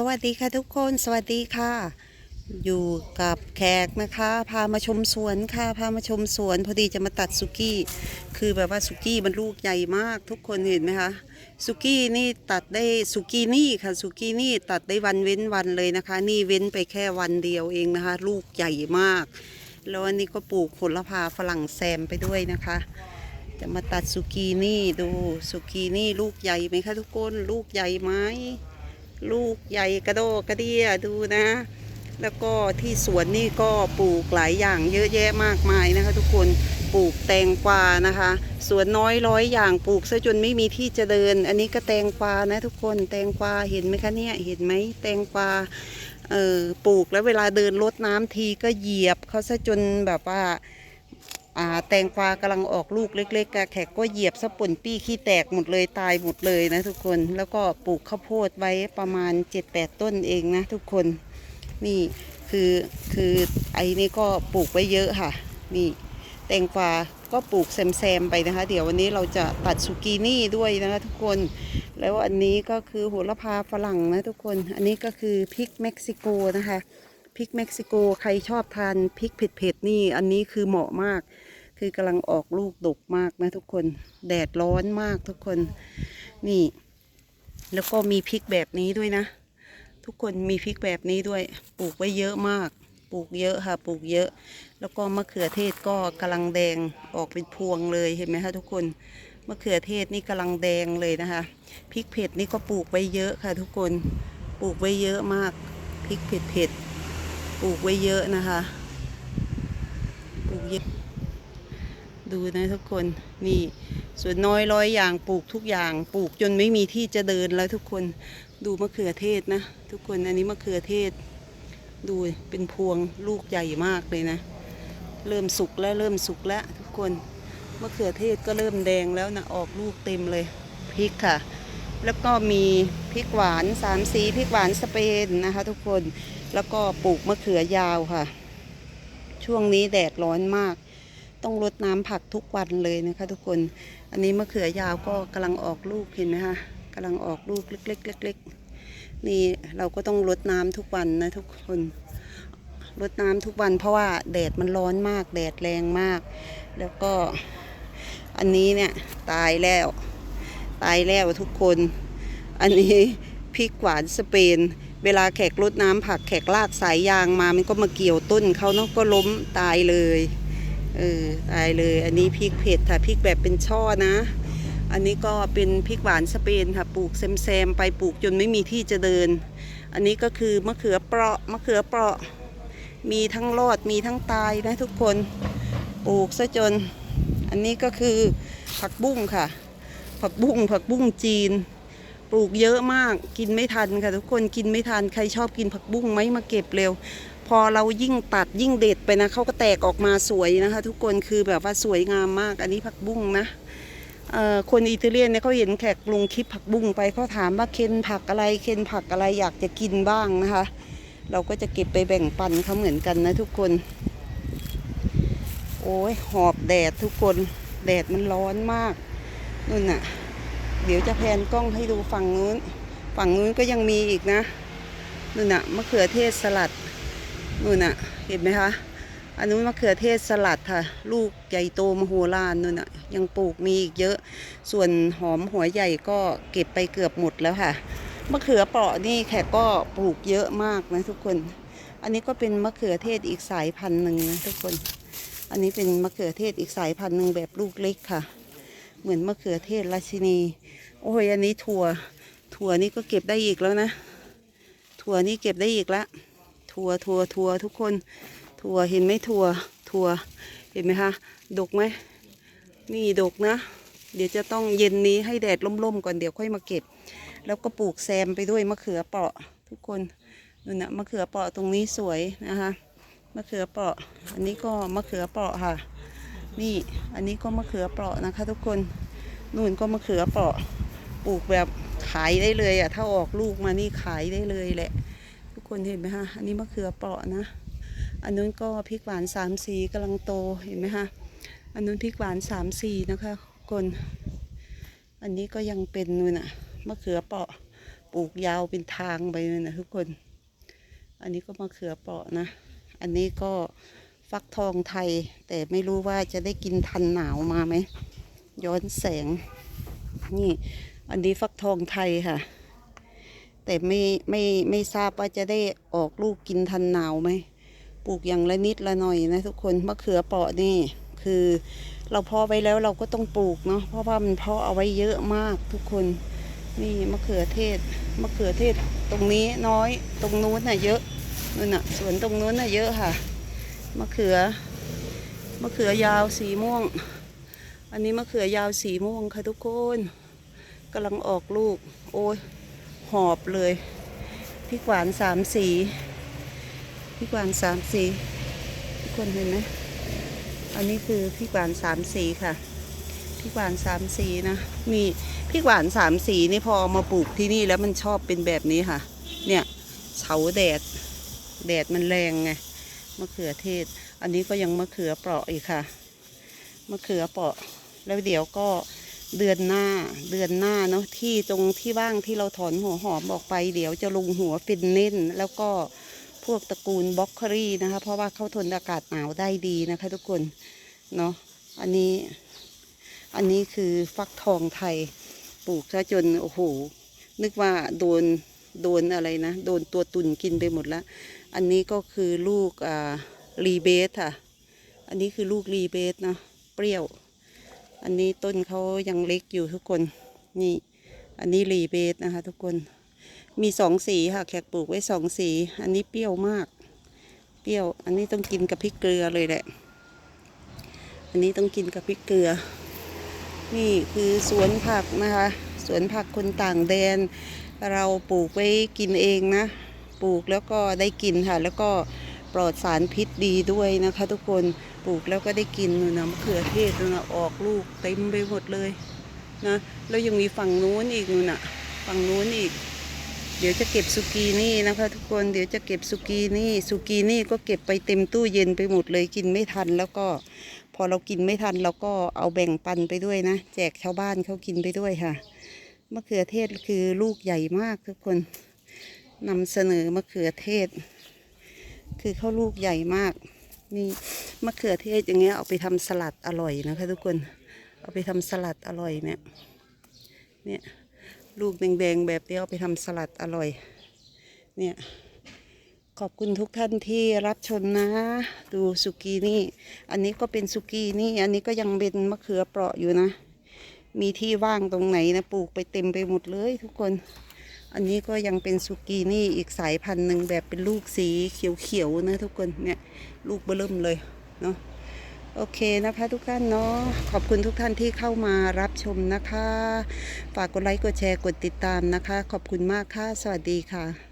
สวัสดีค่ะทุกคนสวัสดีค่ะ อยู่กับแขกนะคะ พามาชมสวนค่ะ พามาชมสวน พอดีจะมาตัดสุกี้ คือแบบว่าสุกี้มันลูกใหญ่มากทุกคนเห็นไหมคะสุกี้นี่ตัดได้สุกี้นี่ค่ะสุกี้นี่ตัดได้วันเว้นวันเลยนะคะ นี่เว้นไปแค่วันเดียวเองนะคะ ลูกใหญ่มาก แล้วอันนี้ก็ปลูกผลพาฝรั่งแซมไปด้วยนะคะ จะมาตัดสุกี้นี่ดูสุกี้นี่ลูกใหญ่ไหมคะทุกคนลูกใหญ่ไหม ลูกใหญ่กระโดกระเดียดูนะ แล้วก็ที่สวนนี่ก็ปลูกหลายอย่างเยอะแยะมากมายนะคะ ทุกคนปลูกแตงกวานะคะ สวนน้อยร้อยอย่างปลูกซะจนไม่มีที่จะเดิน อันนี้ก็แตงกวานะทุกคนแตงกวาเห็นไหมคะเนี่ยเห็นไหมแตงกวาเออปลูกแล้วเวลาเดินรดน้ำทีก็เหยียบเขาซะจนแบบว่า แตงกวากำลังออกลูกเล็กๆกะแขกก็เหยียบสะป่นปี้ขี้แตกหมดเลยตายหมดเลยนะทุกคนแล้วก็ปลูกข้าวโพดไว้ประมาณ 7-8 ต้นเองนะทุกคนนี่คือคือไอ้นี่ก็ปลูกไว้เยอะค่ะ นี่แตงกวาก็ปลูกแซมๆไปนะคะ เดี๋ยววันนี้เราจะตัดสุกีนี่ด้วยนะคะทุกคน แล้วอันนี้ก็คือโหระพาฝรั่งนะทุกคน อันนี้ก็คือพริกเม็กซิโกนะคะพริกเม็กซิโกใครชอบทานพริกเผ็ดๆนี่อันนี้คือเหมาะมาก คือกำลังออกลูกดกมากนะทุกคน แดดร้อนมากทุกคน นี่ แล้วก็มีพริกแบบนี้ด้วยนะ ทุกคนมีพริกแบบนี้ด้วย ปลูกไว้เยอะมาก ปลูกเยอะค่ะ ปลูกเยอะ แล้วก็มะเขือเทศก็กำลังแดงออกเป็นพวงเลยเห็นไหมคะทุกคนมะเขือเทศนี่กำลังแดงเลยนะคะพริกเผ็ดนี่ก็ปลูกไว้เยอะค่ะ ทุกคนปลูกไว้เยอะมากพริกเผ็ดเผ็ดปลูกไว้เยอะนะคะปลูกเยอะ ดูนะทุกคนนี่ส่วนน้อยร้อยอย่างปลูกทุกอย่าง ปลูกจนไม่มีที่จะเดินแล้วทุกคนดูมะเขือเทศนะ ทุกคนอันนี้มะเขือเทศ ดูเป็นพวงลูกใหญ่มากเลยนะ เริ่มสุกแล้วเริ่มสุกแล้วทุกคนมะเขือเทศก็เริ่มแดงแล้วนะออกลูกเต็มเลยพริกค่ะ แล้วก็มีพริกหวานสามสีพริกหวานสเปนนะคะ ทุกคนแล้วก็ปลูกมะเขือยาวค่ะ ช่วงนี้แดดร้อนมาก ต้องรดน้ำผักทุกวันเลยนะคะ ทุกคน อันนี้มะเขือยาวก็กำลังออกลูกเห็นไหมคะกำลังออกลูกเล็กๆเล็กๆนี่เราก็ต้องรดน้ำทุกวันนะทุกคนรดน้ำทุกวันเพราะว่าแดดมันร้อนมากแดดแรงมาก แล้วก็อันนี้เนี่ยตายแล้ว ตายแล้วทุกคน อันนี้พริกหวานสเปน เวลาแขกรดน้ำผักแขกลากสายยางมามันก็มาเกี่ยวต้นเขาเนาะก็ล้มตายเลย เออตายเลย อันนี้พริกเผ็ดค่ะพริกแบบเป็นช่อนะ อันนี้ก็เป็นพริกหวานสเปนค่ะ ปลูกแซมๆไปปลูกจนไม่มีที่จะเดิน อันนี้ก็คือมะเขือเปราะมะเขือเปราะ มีทั้งรอดมีทั้งตายนะทุกคนปลูกซะจน อันนี้ก็คือผักบุ้งค่ะ ผักบุ้งผักบุ้งจีน ปลูกเยอะมากกินไม่ทันค่ะ ทุกคนกินไม่ทันใครชอบกินผักบุ้งไหมมาเก็บเร็ว พอเรายิ่งตัดยิ่งเด็ดไปนะเขาก็แตกออกมาสวยนะคะ ทุกคนคือแบบว่าสวยงามมาก อันนี้ผักบุ้งนะคนอิตาเลียนเนี่ยเขาเห็นแขกลงคลิปผักบุ้งไปเขาถามว่าเคนผักอะไรเคนผักอะไรอยากจะกินบ้างนะคะ เราก็จะเก็บไปแบ่งปันเขาเหมือนกันนะทุกคน โอ้ยหอบแดดทุกคนแดดมันร้อนมากนู่นน่ะ เดี๋ยวจะแพนกล้องให้ดูฝั่งนู้น ฝั่งนู้นก็ยังมีอีกนะนู่นน่ะมะเขือเทศสลัด นู่นน่ะ เห็นไหมคะ อันนู้นมะเขือเทศสลัดค่ะ ลูกใหญ่โตมโหฬารนู่นน่ะ ยังปลูกมีอีกเยอะ ส่วนหอมหัวใหญ่ก็เก็บไปเกือบหมดแล้วค่ะ มะเขือเปราะนี่แขกก็ปลูกเยอะมากนะทุกคน อันนี้ก็เป็นมะเขือเทศอีกสายพันธุ์หนึ่งนะทุกคน อันนี้เป็นมะเขือเทศอีกสายพันธุ์หนึ่งแบบลูกเล็กค่ะ เหมือนมะเขือเทศราชินี โอ้ยอันนี้ถั่ว ถั่วนี่ก็เก็บได้อีกแล้วนะ ถั่วนี่เก็บได้อีกละ ถั่วถั่วถั่วทุกคน ถั่วเห็นไหมถั่วถั่วเห็นไหมคะ ดกไหมนี่ดกนะ เดี๋ยวจะต้องเย็นนี้ให้แดดล่มๆก่อนเดี๋ยวค่อยมาเก็บ แล้วก็ปลูกแซมไปด้วยมะเขือเปราะทุกคนนู่นนะมะเขือเปราะตรงนี้สวยนะคะมะเขือเปราะ อันนี้ก็มะเขือเปราะค่ะ นี่อันนี้ก็มะเขือเปราะนะคะ ทุกคนนู่นก็มะเขือเปราะปลูกแบบขายได้เลยอะถ้าออกลูกมานี่ขายได้เลยแหละ คนเห็นไหมคะอันนี้มะเขือเปราะนะ อันนู้นก็พริกหวานสามสีกำลังโตเห็นไหมคะอันนู้นพริกหวานสามสีนะคะคนอันนี้ก็ยังเป็นนู่นน่ะมะเขือเปราะปลูกยาวเป็นทางไปเลยนะทุกคน อันนี้ก็มะเขือเปราะนะ อันนี้ก็ฟักทองไทย แต่ไม่รู้ว่าจะได้กินทันหนาวมาไหม ย้อนแสง นี่ อันนี้ฟักทองไทยค่ะ แต่ไม่ไม่ไม่ทราบว่าจะได้ออกลูกกินทันหนาวไหมปลูกอย่างละนิดละหน่อยนะทุกคนมะเขือเปราะนี่คือเราเพาะไว้แล้วเราก็ต้องปลูกเนาะเพราะว่ามันเพาะเอาไว้เยอะมากทุกคนนี่มะเขือเทศมะเขือเทศตรงนี้น้อยตรงนู้นน่ะเยอะนู่นน่ะสวนตรงนู้นน่ะเยอะค่ะมะเขือมะเขือยาวสีม่วง อันนี้มะเขือยาวสีม่วงค่ะทุกคนกำลังออกลูก โอ้ย หอบเลยพริกหวานสามสีพริกหวานสามสีทุกคนเห็นไหมอันนี้คือพริกหวานสามสีค่ะพริกหวานสามสีนะนี่พริกหวานสามสีนี่พอมาปลูกที่นี่แล้วมันชอบเป็นแบบนี้ค่ะ เนี่ยเฉาแดดแดดมันแรงไงมะเขือเทศ อันนี้ก็ยังมะเขือเปราะอีกค่ะมะเขือเปราะแล้วเดี๋ยวก็ เดือนหน้าเดือนหน้าเนาะที่ตรงที่ว่างที่เราถอนหัวหอมออกไป เดี๋ยวจะลงหัวฟินเน่นแล้วก็พวกตระกูลบล็อกเครี่นะคะ เพราะว่าเขาทนอากาศหนาวได้ดีนะคะทุกคนเนาะอันนี้ อันนี้คือฟักทองไทยปลูกซะจนโอ้โหนึกว่าโดนโดนอะไรนะ โดนตัวตุ่นกินไปหมดแล้ว อันนี้ก็คือลูกอ่ารีเบสค่ะ อันนี้คือลูกรีเบสนาะเปรี้ยว อันนี้ต้นเขายังเล็กอยู่ทุกคน นี่ อันนี้รีเบสนะคะ ทุกคน มีสองสีค่ะ แขกปลูกไว้สองสี อันนี้เปรี้ยวมาก เปรี้ยว อันนี้ต้องกินกับพริกเกลือเลยแหละ อันนี้ต้องกินกับพริกเกลือ นี่คือสวนผักนะคะ สวนผักคนต่างแดน เราปลูกไว้กินเองนะ ปลูกแล้วก็ได้กินค่ะ แล้วก็ ลอดสารพิษดีด้วยนะคะ ทุกคนปลูกแล้วก็ได้กินนู่นนะมะเขือเทศนู่นนะออกลูกเต็มไปหมดเลยนะแล้วยังมีฝั่งนู้นอีกนู่นน่ะฝั่งนู้นอีก เดี๋ยวจะเก็บสุกีนี่นะคะ ทุกคนเดี๋ยวจะเก็บสุกีนี่สุกีนี่ก็เก็บไปเต็มตู้เย็นไปหมดเลยกินไม่ทันแล้วก็ พอเรากินไม่ทันเราก็เอาแบ่งปันไปด้วยนะ แจกชาวบ้านเขากินไปด้วยค่ะมะเขือเทศคือลูกใหญ่มากทุกคนนำเสนอมะเขือเทศ คือเขาลูกใหญ่มากนี่มะเขือเทศอย่างเงี้ยเอาไปทำสลัดอร่อยนะคะ ทุกคนเอาไปทำสลัดอร่อยเนี่ยเนี่ยลูกแดงๆแบบนี้เอาไปทำสลัดอร่อย เนี่ยขอบคุณทุกท่านที่รับชมนะ ดูสุกี้นี่ อันนี้ก็เป็นสุกี้นี่ อันนี้ก็ยังเป็นมะเขือเปราะอยู่นะ มีที่ว่างตรงไหนนะปลูกไปเต็มไปหมดเลยทุกคน อันนี้ก็ยังเป็นสุกีนี่อีกสายพันธุ์หนึ่งแบบเป็นลูกสีเขียวๆนะทุกคนเนี่ยลูกเบิ่มเลยเนาะโอเคนะคะทุกท่านเนาะขอบคุณทุกท่านที่เข้ามารับชมนะคะ ฝากกดไลค์กดแชร์กดติดตามนะคะ ขอบคุณมากค่ะ สวัสดีค่ะ